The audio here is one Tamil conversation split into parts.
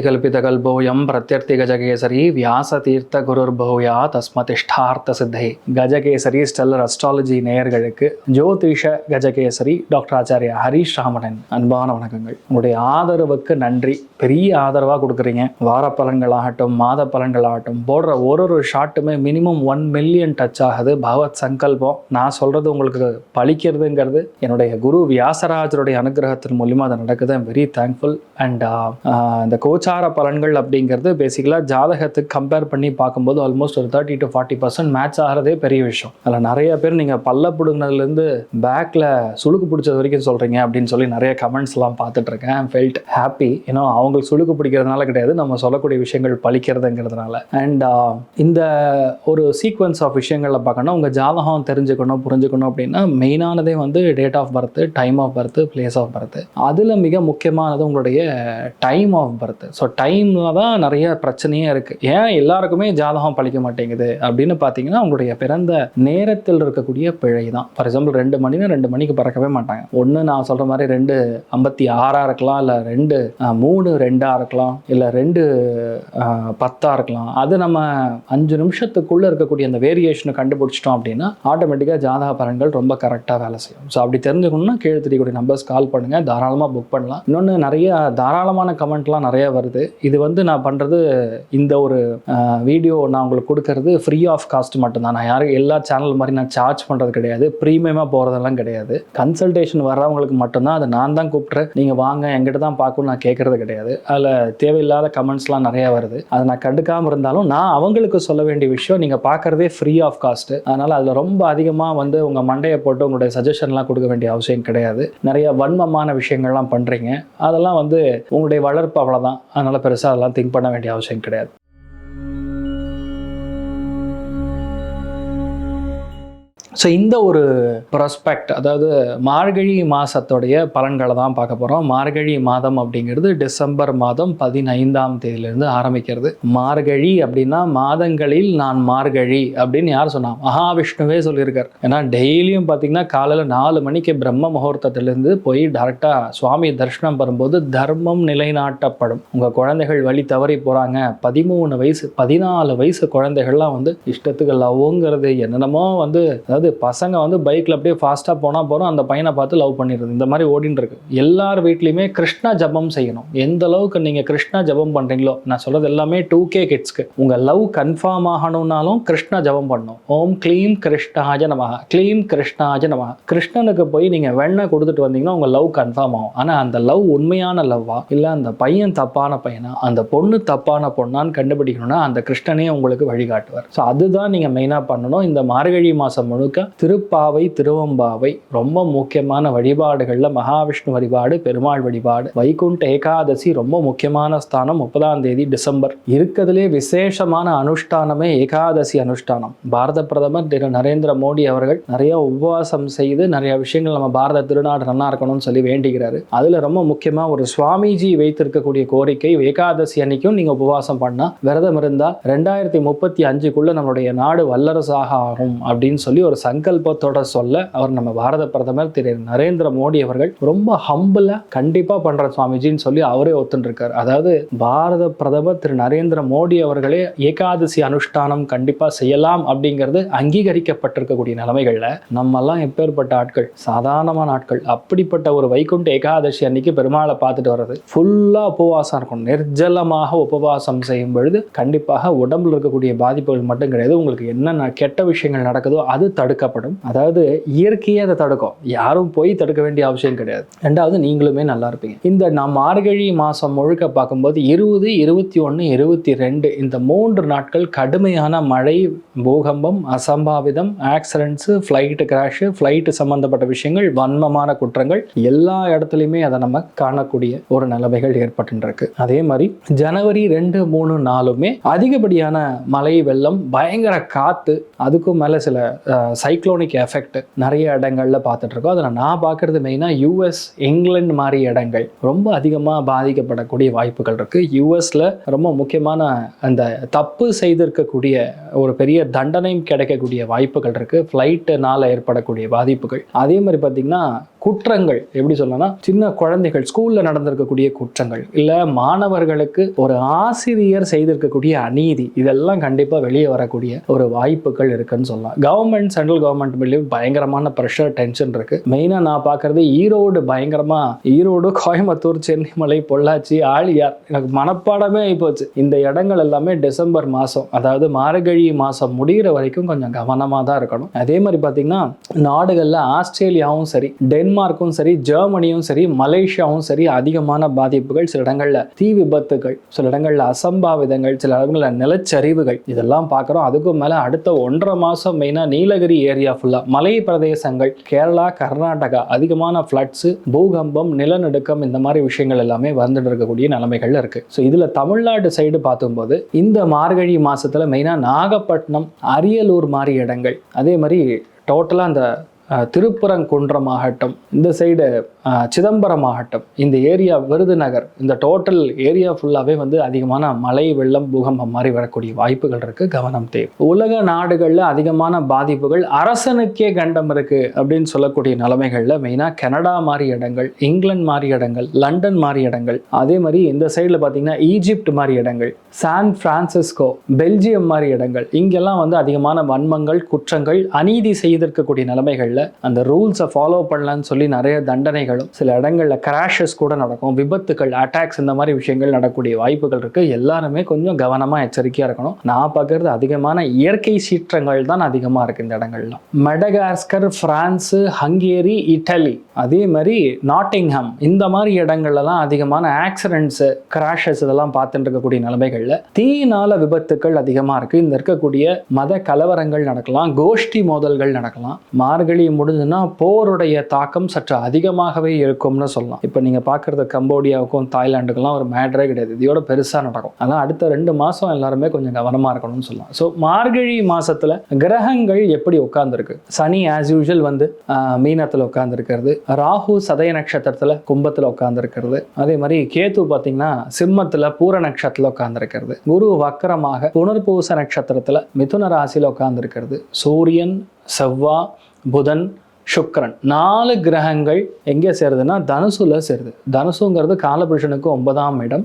கல்பிதகல்போயம் பிரத்யர்த்தி கஜகேசரி வியாச தீர்த்த குருர் பௌயா தஸ்மதிஷ்டார்த்த சித்தை கஜகேசரி ஸ்டெல்லர் அஸ்ட்ராலஜி நேயர்களுக்கு ஜோதிஷ கஜகேசரி டாக்டர் ஆச்சாரியா ஹரீஷ் ராமணன் அன்பான வணக்கங்கள். உங்களுடைய ஆதரவுக்கு நன்றி. பெரிய ஆதரவாக கொடுக்குறீங்க. வார பலன்களாகட்டும் மாத பலன்களாகட்டும் போடுற ஒரு ஒரு ஷாட்டுமே மினிமம் ஒன் மில்லியன் டச் ஆகுது. பகவத் சங்கல்பம். நான் சொல்கிறது உங்களுக்கு பழிக்கிறதுங்கிறது என்னுடைய குரு வியாசராஜருடைய அனுகிரகத்தின் மூலியமாக அது நடக்குது. ஐம் வெரி தேங்க்ஃபுல் அண்ட் இந்த கோச் கோச்சார பலன்கள் அப்படிங்கிறது பேசிக்கலாக ஜாதகத்துக்கு கம்பேர் பண்ணி பார்க்கும்போது ஆல்மோஸ்ட் ஒரு thirty to forty percent match ஆகிறதே பெரிய விஷயம். அதில் நிறைய பேர் நீங்கள் பல்ல பிடுங்கினதுலேருந்து பேக்கில் சுழுக்கு பிடிச்சது வரைக்கும் சொல்கிறீங்க அப்படின்னு சொல்லி நிறைய கமெண்ட்ஸ்லாம் பார்த்துட்ருக்கேன் ஃபெல்ட் ஹாப்பி ஏன்னா அவங்களுக்கு சுழுக்கு பிடிக்கிறதுனால கிடையாது. நம்ம சொல்லக்கூடிய விஷயங்கள் பழிக்கிறதுங்கிறதுனால. அண்ட் uh, இந்த ஒரு சீக்வன்ஸ் ஆஃப் விஷயங்களில் பார்க்கணும் உங்கள் ஜாதகம் தெரிஞ்சுக்கணும் புரிஞ்சுக்கணும் அப்படின்னா மெயினானதே வந்து date of birth time of birth place of birth அதில் மிக முக்கியமானது உங்களுடைய டைம் ஆஃப் பர்த் ஸோ டைமில் தான் நிறைய பிரச்சனையே இருக்குது ஏன் எல்லாருக்குமே ஜாதகம் பழிக்க மாட்டேங்குது? அப்படின்னு பார்த்தீங்கன்னா உங்களுடைய பிறந்த நேரத்தில் இருக்கக்கூடிய பிழை தான். ஃபார் எக்ஸாம்பிள் ரெண்டு மணினா ரெண்டு மணிக்கு பறக்கவே மாட்டாங்க. ஒன்று நான் சொல்கிற மாதிரி ரெண்டு ஐம்பத்தி ஆறாக இருக்கலாம் இல்லை ரெண்டு மூணு ரெண்டாக இருக்கலாம் இல்லை ரெண்டு பத்தாக இருக்கலாம். அது நம்ம அஞ்சு நிமிஷத்துக்குள்ளே இருக்கக்கூடிய அந்த வேரியேஷனை கண்டுபிடிச்சிட்டோம் அப்படின்னா ஆட்டோமேட்டிக்காக ஜாதக பலன்கள் ரொம்ப கரெக்டாக வேலை செய்யும். ஸோ அப்படி தெரிஞ்சுக்கணும்னா கீழே தெரியக்கூடிய நம்பர்ஸ் கால் பண்ணுங்கள் தாராளமாக புக் பண்ணலாம். இன்னொன்று நிறைய தாராளமான கமெண்ட்லாம் நிறைய வரும். வருது. இது வந்து நான் பண்ணுறது இந்த ஒரு வீடியோ நான் உங்களுக்கு கொடுக்கறது ஃப்ரீ ஆஃப் காஸ்ட் மட்டும்தான். நான் யாரும் எல்லா சேனல் மாதிரி நான் சார்ஜ் பண்ணுறது கிடையாது. ப்ரீமியமாக போகிறதெல்லாம் கிடையாது. கன்சல்டேஷன் வர்றவங்களுக்கு மட்டும்தான். அதை நான் தான் கூப்பிட்றேன். நீங்கள் வாங்க எங்கிட்ட தான் பார்க்கணும் நான் கேட்குறது கிடையாது. அதில் தேவையில்லாத கமெண்ட்ஸ்லாம் நிறையா வருது. அதை நான் கண்டுக்காமல் இருந்தாலும் நான் அவங்களுக்கு சொல்ல வேண்டிய விஷயம் நீங்கள் பார்க்குறதே ஃப்ரீ ஆஃப் காஸ்ட்டு அதனால் அதில் ரொம்ப அதிகமாக வந்து உங்கள் மண்டையை போட்டு உங்களுடைய சஜஷன்லாம் கொடுக்க வேண்டிய அவசியம் கிடையாது. நிறைய வன்மமான விஷயங்கள்லாம் பண்ணுறீங்க அதெல்லாம் வந்து உங்களுடைய வளர்ப்பு அவ்வளோதான் அதனால் பெருசாக அதெல்லாம் திங்க் பண்ண வேண்டிய அவசியம் கிடையாது. ஸோ இந்த ஒரு ப்ராஸ்பெக்ட் அதாவது மார்கழி மாதத்தோடைய பலன்களை தான் பார்க்க போகிறோம் மார்கழி மாதம் அப்படிங்கிறது டிசம்பர் மாதம் பதினைந்தாம் தேதியிலிருந்து ஆரம்பிக்கிறது. மார்கழி அப்படின்னா மாதங்களில் நான் மார்கழி அப்படின்னு யார் சொன்னா? மகாவிஷ்ணுவே சொல்லியிருக்கார். ஏன்னா டெய்லியும் பார்த்தீங்கன்னா காலையில் நாலு மணிக்கு பிரம்ம முகூர்த்தத்திலேருந்து போய் டேரெக்டாக சுவாமி தரிசனம் பெறும்போது தர்மம் நிலைநாட்டப்படும். உங்கள் குழந்தைகள் வழி தவறி போகிறாங்க பதிமூணு வயசு பதினாலு வயசு குழந்தைகள்லாம் வந்து இஷ்டத்துக்கு லவ்ங்கிறது என்னென்னமோ வந்து அதாவது பசங்க வந்து பைக்கில் அப்படியே ஃபாஸ்ட்டாக போனால் போகிறோம் அந்த பையனை பார்த்து லவ் பண்ணிடுறது. இந்த மாதிரி ஓடின்னு இருக்கு. எல்லார் வீட்லேயுமே கிருஷ்ணா ஜபம் செய்யணும். எந்த அளவுக்கு நீங்கள் கிருஷ்ணா ஜபம் பண்ணுறீங்களோ நான் சொல்கிறது எல்லாமே டூ கே கிட்ஸ்க்கு உங்கள் லவ் கன்ஃபார்ம் ஆகணும்னாலும் கிருஷ்ணா ஜபம் பண்ணணும். ஓம் க்ளீம் கிருஷ்ணாஜ நமக க்ளீம் கிருஷ்ணாஜ நமக கிருஷ்ணனுக்கு போய் நீங்கள் வெண்ணை கொடுத்துட்டு வந்தீங்கன்னா உங்கள் லவ் கன்ஃபார்ம் ஆகும். ஆனால் அந்த லவ் உண்மையான லவ்வா இல்லை அந்த பையன் தப்பான பையனா அந்த பொண்ணு தப்பான பொண்ணான்னு கண்டுபிடிக்கணும்னா அந்த கிருஷ்ணனே உங்களுக்கு வழிகாட்டுவார். ஸோ அதுதான் நீங்கள் மெயினாக பண்ணணும். இந்த மார்கழி மாதம் முழுக்க திருப்பாவை திருவம்பாவை ரொம்ப முக்கியமான வழிபாடுகளில் மகாவிஷ்ணு வழிபாடு பெருமாள் வழிபாடு வைகுண்ட ஏகாதசி ரொம்ப முக்கியமான ஸ்தானம் முப்பதாம் தேதி டிசம்பர். இருக்கிறதுலே விசேஷமான அனுஷ்டானமே ஏகாதசி அனுஷ்டானம். பாரத பிரதமர் திரு நரேந்திர மோடி அவர்கள் நிறைய உபவாசம் செய்து நிறைய விஷயங்கள் நம்ம பாரத திருநாடு நல்லா இருக்கணும்னு சொல்லி வேண்டுகிறாரு. அதுல ரொம்ப முக்கியமா ஒரு சுவாமிஜி வைத்திருக்கக்கூடிய கோரிக்கை ஏகாதசி அன்னைக்கும் நீங்க உபவாசம் பண்ணா விரதம் இருந்தா ரெண்டாயிரத்தி முப்பத்தி அஞ்சுக்குள்ள நம்மளுடைய நாடு வல்லரசாக ஆகும் அப்படின்னு சொல்லி ஒரு சங்கல்பத்தோட சொல்ல அவர் நம்ம பாரத பிரதமர் திரு நரேந்திர மோடி அவர்கள் ரொம்ப ஹம்பிளா கண்டிப்பா பண்ற சுவாமிஜின்னு சொல்லி அவரே ஒத்துருக்காரு அதாவது பாரத பிரதமர் திரு நரேந்திர மோடி அவர்களே ஏகாதசி அனுஷ்டானம் கண்டிப்பா செய்யலாம் அப்படிங்கிறது அங்கீகரிக்கப்பட்டிருக்கக்கூடிய நிலைமைகள்ல நம்மெல்லாம் எப்பேற்பட்ட ஆட்கள் சாதாரணமான ஆட்கள் அப்படிப்பட்ட ஒரு வைகுண்ட ஏகாதசி அன்னைக்கு பெருமாளை பார்த்துட்டு வர்றது ஃபுல்லா உபவாசம் இருக்கும் நிர்ஜலமாக உபவாசம் செய்யும் பொழுது கண்டிப்பாக உடம்புல இருக்கக்கூடிய பாதிப்புகள் மட்டும் கிடையாது. உங்களுக்கு என்னென்ன கெட்ட விஷயங்கள் நடக்குதோ அது தடுக்கப்படும். அதாவது இயற்கையே அதை தடுக்கும். யாரும் போய் தடுக்க வேண்டிய அவசியம் கிடையாது. ரெண்டாவது நீங்களுமே நல்லா இருப்பீங்க. இந்த நாம் மார்கழி மாதம் முழுக்க பார்க்கும்போது இருபது இருபத்தி ஒன்று இருபத்தி ரெண்டு இந்த மூன்று நாட்கள் கடுமையான மழை பூகம்பம் அசம்பாவிதம் ஆக்சிடென்ட்ஸு ஃப்ளைட்டு கிராஷு ஃப்ளைட்டு சம்மந்தப்பட்ட விஷயங்கள் வன்மமான குற்றங்கள் எல்லா இடத்துலையுமே அதை நம்ம காணக்கூடிய ஒரு நிலைமைகள் ஏற்பட்டுருக்கு அதே மாதிரி ஜனவரி ரெண்டு மூணு நாலுமே அதிகப்படியான மழை வெள்ளம் பயங்கர காற்று அதுக்கும் மேலே சில சைக்ளோனிக் எஃபெக்ட் நிறைய இடங்கள்ல பார்த்துட்ருக்கோம் அதில் நான் பார்க்குறது மெயினாக யூஎஸ் இங்கிலாந்து மாதிரி இடங்கள். ரொம்ப அதிகமாக பாதிக்கப்படக்கூடிய வாய்ப்புகள் இருக்குது யூஎஸில் ரொம்ப முக்கியமான அந்த தப்பு செய்திருக்கக்கூடிய ஒரு பெரிய தண்டனையும் கிடைக்கக்கூடிய வாய்ப்புகள் இருக்குது ஃப்ளைட்டுனால் ஏற்படக்கூடிய பாதிப்புகள். அதே மாதிரி பார்த்திங்கன்னா குற்றங்கள் எப்படி சொல்லலாம் சின்ன குழந்தைகள் ஸ்கூல்ல நடந்திருக்கக்கூடிய குற்றங்கள் இல்ல மாணவர்களுக்கு ஒரு ஆசிரியர் செய்திருக்கக்கூடிய அநீதி இதெல்லாம் கண்டிப்பா வெளியே வரக்கூடிய ஒரு வாய்ப்புகள் இருக்குன்னு சொல்லலாம். கவர்மெண்ட் சென்ட்ரல் கவர்மெண்ட் மேலேயும் பயங்கரமான ப்ரெஷர் டென்ஷன் இருக்கு. மெயினா நான் பார்க்கறது ஈரோடு பயங்கரமா ஈரோடு கோயம்புத்தூர் சென்னிமலை பொள்ளாச்சி ஆழியார். எனக்கு மனப்பாடமே ஆயிப்போச்சு. இந்த இடங்கள் எல்லாமே டிசம்பர் மாதம் அதாவது மார்கழி மாதம் முடிகிற வரைக்கும் கொஞ்சம் கவனமாக தான் இருக்கணும். அதே மாதிரி பார்த்தீங்கன்னா நாடுகளில் ஆஸ்திரேலியாவும் சரி டென் டென்மார்க்கும் சரி ஜெர்மனியும் சரி மலேசியாவும் சரி அதிகமான பாதிப்புகள் சில இடங்களில் தீ விபத்துகள் சில இடங்களில் அசம்பாவிதங்கள் சில இடங்களில் நிலச்சரிவுகள் இதெல்லாம் பார்க்குறோம். அதுக்கும் மேலே அடுத்த ஒன்றரை மாதம் மெயினாக நீலகிரி ஏரியா ஃபுல்லாக மலை பிரதேசங்கள் கேரளா கர்நாடகா அதிகமான ஃப்ளட்ஸு பூகம்பம் நிலநடுக்கம் இந்த மாதிரி விஷயங்கள் எல்லாமே வந்துட்டு இருக்கக்கூடிய நிலைமைகள் இருக்குது ஸோ இதில் தமிழ்நாடு சைடு பார்த்தும்போது இந்த மார்கழி மாதத்தில் மெயினாக நாகப்பட்டினம் அரியலூர் மாதிரி இடங்கள் அதே மாதிரி டோட்டலாக அந்த திருப்பரங்குன்றம் ஆகட்டும் இந்த சைடு சிதம்பரம் ஆகட்டும் இந்த ஏரியா விருதுநகர் இந்த டோட்டல் ஏரியா ஃபுல்லாகவே வந்து அதிகமான மழை வெள்ளம் பூகம்பம் மாதிரி வரக்கூடிய வாய்ப்புகள் இருக்குது கவனம் தேவை. உலக நாடுகளில் அதிகமான பாதிப்புகள் அரசனுக்கே கண்டம் இருக்குது அப்படின்னு சொல்லக்கூடிய நிலைமைகளில் மெயினாக கனடா மாதிரி இடங்கள் இங்கிலாந்து மாதிரி இடங்கள் லண்டன் மாதிரி இடங்கள் அதே மாதிரி இந்த சைடில் பார்த்தீங்கன்னா ஈஜிப்ட் மாதிரி இடங்கள் சான் ஃப்ரான்சிஸ்கோ பெல்ஜியம் மாதிரி இடங்கள் இங்கெல்லாம் வந்து அதிகமான வன்மங்கள் குற்றங்கள் அநீதி செய்திருக்கக்கூடிய நிலைமைகள் இடங்களில் அந்த ரூல்ஸை ஃபாலோ பண்ணலன்னு சொல்லி நிறைய தண்டனைகளும் சில இடங்களில் கிராஷஸ் கூட நடக்கும். விபத்துகள் அட்டாக்ஸ் இந்த மாதிரி விஷயங்கள் நடக்கூடிய வாய்ப்புகள் இருக்குது எல்லாருமே கொஞ்சம் கவனமாக எச்சரிக்கையாக இருக்கணும். நான் பார்க்குறது அதிகமான இயற்கை சீற்றங்கள் தான் அதிகமாக இருக்குது இந்த இடங்கள்லாம் மெடகாஸ்கர் ஃப்ரான்ஸு ஹங்கேரி இட்டலி அதே மாதிரி நாட்டிங்ஹாம் இந்த மாதிரி இடங்கள்லாம் அதிகமான ஆக்சிடென்ட்ஸு கிராஷஸ் இதெல்லாம் பார்த்துட்டு இருக்கக்கூடிய நிலைமைகளில் தீயினால விபத்துக்கள் அதிகமாக இருக்குது இந்த இருக்கக்கூடிய மத கலவரங்கள் நடக்கலாம் கோஷ்டி மோதல்கள் நடக்கலாம். மார்கழி முடிஞ்சுன்னா போருடைய தாக்கம் சற்று அதிகமாகவே இருக்கும்னு சொல்லலாம். இப்போ நீங்கள் பார்க்குறது கம்போடியாவுக்கும் தாய்லாண்டுக்கெல்லாம் ஒரு மேட்ரே கிடையாது. இதோட பெருசாக நடக்கும். ஆனால் அடுத்த ரெண்டு மாதம் எல்லாருமே கொஞ்சம் கவனமாக இருக்கணும்னு சொல்லலாம். ஸோ மார்கழி மாதத்தில் கிரகங்கள் எப்படி உட்காந்துருக்கு சனி ஆஸ் யூஷுவல் வந்து மீனத்தில் உட்காந்துருக்கிறது ராகு சதய நட்சத்திரத்தில் கும்பத்தில் உட்காந்துருக்கிறது அதே மாதிரி கேத்து பார்த்தீங்கன்னா சிம்மத்தில் பூர நட்சத்திரத்தில் உட்காந்துருக்கிறது குரு வக்கரமாக புனர்பூச நட்சத்திரத்தில் மிதுன ராசியில் உட்காந்துருக்கிறது சூரியன் செவ்வா बुधन சுக்கரன். நாலு கிரகங்கள் எங்கே சேருதுன்னா தனுசுல சேருது. தனுசுங்கிறது காலபுருஷனுக்கு ஒன்பதாம் இடம்.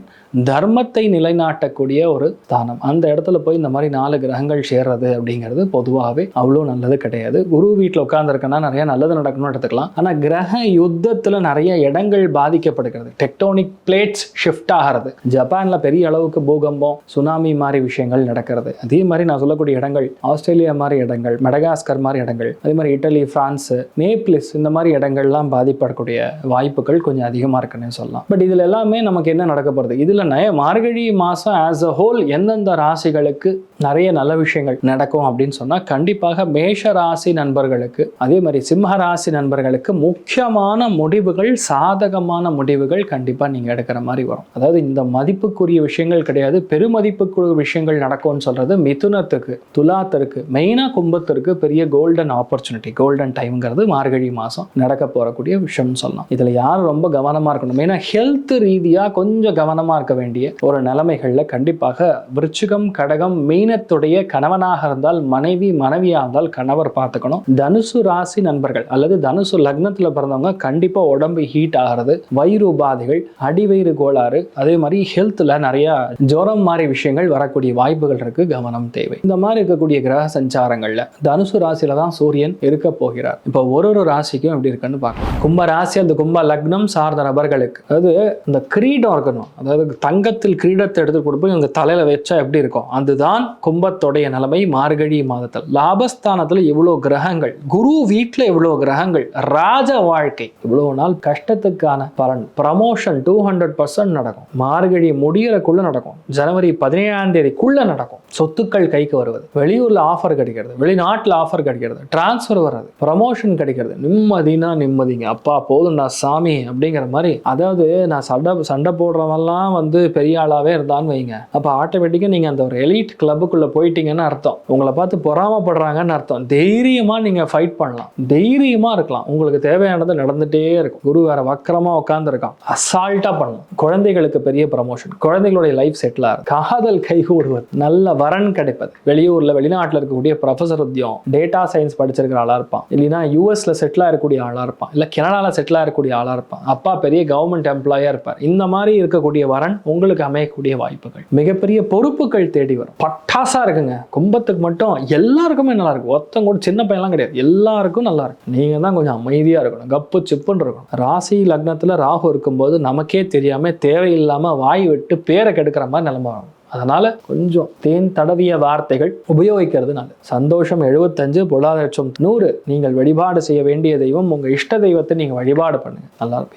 தர்மத்தை நிலைநாட்டக்கூடிய ஒரு ஸ்தானம். அந்த இடத்துல போய் இந்த மாதிரி நாலு கிரகங்கள் சேர்றது அப்படிங்கிறது பொதுவாகவே அவ்வளோ நல்லது கிடையாது. குரு வீட்டில் உட்காந்துருக்கனா நிறைய நல்லது நடக்கணும்னு எடுத்துக்கலாம். ஆனால் கிரக யுத்தத்தில் நிறைய இடங்கள் பாதிக்கப்படுகிறது. டெக்டோனிக் பிளேட்ஸ் ஷிஃப்ட் ஆகிறது. ஜப்பானில் பெரிய அளவுக்கு பூகம்பம் சுனாமி மாதிரி விஷயங்கள் நடக்கிறது. அதே மாதிரி நான் சொல்லக்கூடிய இடங்கள் ஆஸ்திரேலியா மாதிரி இடங்கள் மெடகாஸ்கர் மாதிரி இடங்கள் அதே மாதிரி இட்டலி பிரான்ஸ் நேப்ளிஸ் இந்த மாதிரி இடங்கள்லாம் பாதிப்படக்கூடிய வாய்ப்புகள் கொஞ்சம் அதிகமாக இருக்குன்னு சொல்லலாம். பட் இதில் எல்லாமே நமக்கு என்ன நடக்க போகிறது இதில் நய மார்கழி மாதம் ஆஸ் அ ஹோல் எந்தெந்த ராசிகளுக்கு நிறைய நல்ல விஷயங்கள் நடக்கும் அப்படின்னு சொன்னால் கண்டிப்பாக மேஷ ராசி நண்பர்களுக்கு அதே மாதிரி சிம்ம ராசி நண்பர்களுக்கு முக்கியமான முடிவுகள் சாதகமான முடிவுகள் கண்டிப்பாக நீங்கள் எடுக்கிற மாதிரி வரும். அதாவது இந்த மதிப்புக்குரிய விஷயங்கள் கிடையாது. பெருமதிப்புக்குரிய விஷயங்கள் நடக்கும்னு சொல்கிறது மிதுனத்துக்கு துலாத்திற்கு மெயினாக கும்பத்திற்கு பெரிய கோல்டன் ஆப்பர்ச்சுனிட்டி கோல்டன் டைம்ங்கிறது மார்கழி மாதம் நடக்க போகக்கூடிய விஷயம்னு சொல்லலாம். இதில் யார் ரொம்ப கவனமாக இருக்கணும்? ஏன்னா ஹெல்த் ரீதியாக கொஞ்சம் கவனமாக இருக்க வேண்டிய ஒரு நிலைமைகளில் கண்டிப்பாக விருச்சிகம் கடகம் மீனத்துடைய கணவனாக இருந்தால் மனைவி மனைவியாக இருந்தால் கணவர் பார்த்துக்கணும். தனுசு ராசி நண்பர்கள் அல்லது தனுசு லக்னத்தில் பிறந்தவங்க கண்டிப்பாக உடம்பு ஹீட் ஆகிறது வயிறு உபாதைகள் அடிவயிறு கோளாறு அதே மாதிரி ஹெல்த்தில் நிறைய ஜுரம் மாதிரி விஷயங்கள் வரக்கூடிய வாய்ப்புகள் இருக்கு கவனம் தேவை. இந்த மாதிரி இருக்கக்கூடிய கிரக சஞ்சாரங்கள்ல தனுசு ராசியில தான் சூரியன் இருக்க போகிறார். இப்போ ஒரு ஒரு ராசிக்கும் எப்படி இருக்குன்னு பார்க்கலாம். கும்ப ராசி அந்த கும்ப லக்னம் சார்ந்த நபர்களுக்கு அதாவது இந்த கிரீடம் இருக்கணும். அதாவது தங்கத்தில் கிரீடத்தை எடுத்து கொடுப்போம். இவங்க தலையில வச்சா எப்படி இருக்கும்? அதுதான் கும்பத்தோடைய நிலைமை மார்கழி மாதத்தில். லாபஸ்தானத்தில் இவ்வளோ கிரகங்கள் குரு வீட்டில் இவ்வளோ கிரகங்கள் ராஜ வாழ்க்கை இவ்வளோ நாள் கஷ்டத்துக்கான பலன். ப்ரமோஷன் டூ ஹண்ட்ரட் பர்சன்ட் நடக்கும். மார்கழி முடியறக்குள்ள நடக்கும். ஜனவரி பதினேழாம் தேதிக்குள்ள நடக்கும். சொத்துக்கள் கைக்கு வருவது. வெளியூர்ல ஆஃபர் கிடைக்கிறது. வெளிநாட்டில் ஆஃபர் கிடைக்கிறது. டிரான்ஸ்ஃபர் வர்றது. ப்ரமோஷன் கிடைக்கிறது. நிம்மதினா நிம்மதிங்க. அப்பா போதும் நான் சாமி அப்படிங்கிற மாதிரி. அதாவது நான் சண்டை சண்டை போடுறவெல்லாம் வந்து பெரிய ஆளாவே இருந்தான்னு வைங்க. அப்போ ஆட்டோமேட்டிக்காக நீங்கள் அந்த ஒரு எலிட் கிளப்புக்குள்ளே போயிட்டீங்கன்னு அர்த்தம். உங்களை பார்த்து பொறாமப்படுறாங்கன்னு அர்த்தம். தைரியமாக நீங்கள் ஃபைட் பண்ணலாம். தைரியமாக இருக்கலாம். உங்களுக்கு தேவையானது நடந்துகிட்டே இருக்கும். குரு வேற வக்கரமாக உட்காந்துருக்கான் அசால்ட்டாக பண்ணலாம். குழந்தைகளுக்கு பெரிய ப்ரமோஷன் குழந்தைகளுடைய லைஃப் செட்டில் ஆகும் காதல் கைகூடுவது. நல்ல வரன் கிடைப்பது. வெளியூரில் வெளிநாட்டில் இருக்கக்கூடிய ப்ரொஃபஸர் உத்தியம் டேட்டா சயின்ஸ் படிச்சிருக்கிற ஆளாக இருப்பான். இல்லைன்னா யூ யூஎஸில் செட்டில் ஆகக்கூடிய ஆளாக இருப்பான். இல்லை கனடாவில் செட்டில் ஆகக்கூடிய ஆளாக இருப்பான். அப்பா பெரிய கவர்மெண்ட் எம்ப்ளாயாக இருப்பார். இந்த மாதிரி இருக்கக்கூடிய வரன் உங்களுக்கு அமையக்கூடிய வாய்ப்புகள். மிகப்பெரிய பொறுப்புகள் தேடி வரும். பட்டாசாக இருக்குங்க. கும்பத்துக்கு மட்டும் எல்லாருக்குமே நல்லா இருக்கும். ஒருத்தங்க கூட சின்ன பையன்லாம் கிடையாது. எல்லாருக்கும் நல்லா இருக்கும். நீங்கள் தான் கொஞ்சம் அமைதியாக இருக்கணும். கப்பு சிப்புன்னு இருக்கணும். ராசி லக்னத்தில் ராகு இருக்கும்போது நமக்கே தெரியாமல் தேவையில்லாமல் வாய் விட்டு பேரை கெடுக்கிற மாதிரி நிலைமை வரும். அதனால் கொஞ்சம் தேன் தடவிய வார்த்தைகள் உபயோகிக்கிறது நல்லது. சந்தோஷம் எழுபத்தஞ்சு பொருளாதாரம் நூறு. நீங்கள் வழிபாடு செய்ய வேண்டிய தெய்வம் உங்கள் இஷ்ட தெய்வத்தை நீங்கள் வழிபாடு பண்ணுங்கள் நல்லா இருக்கும்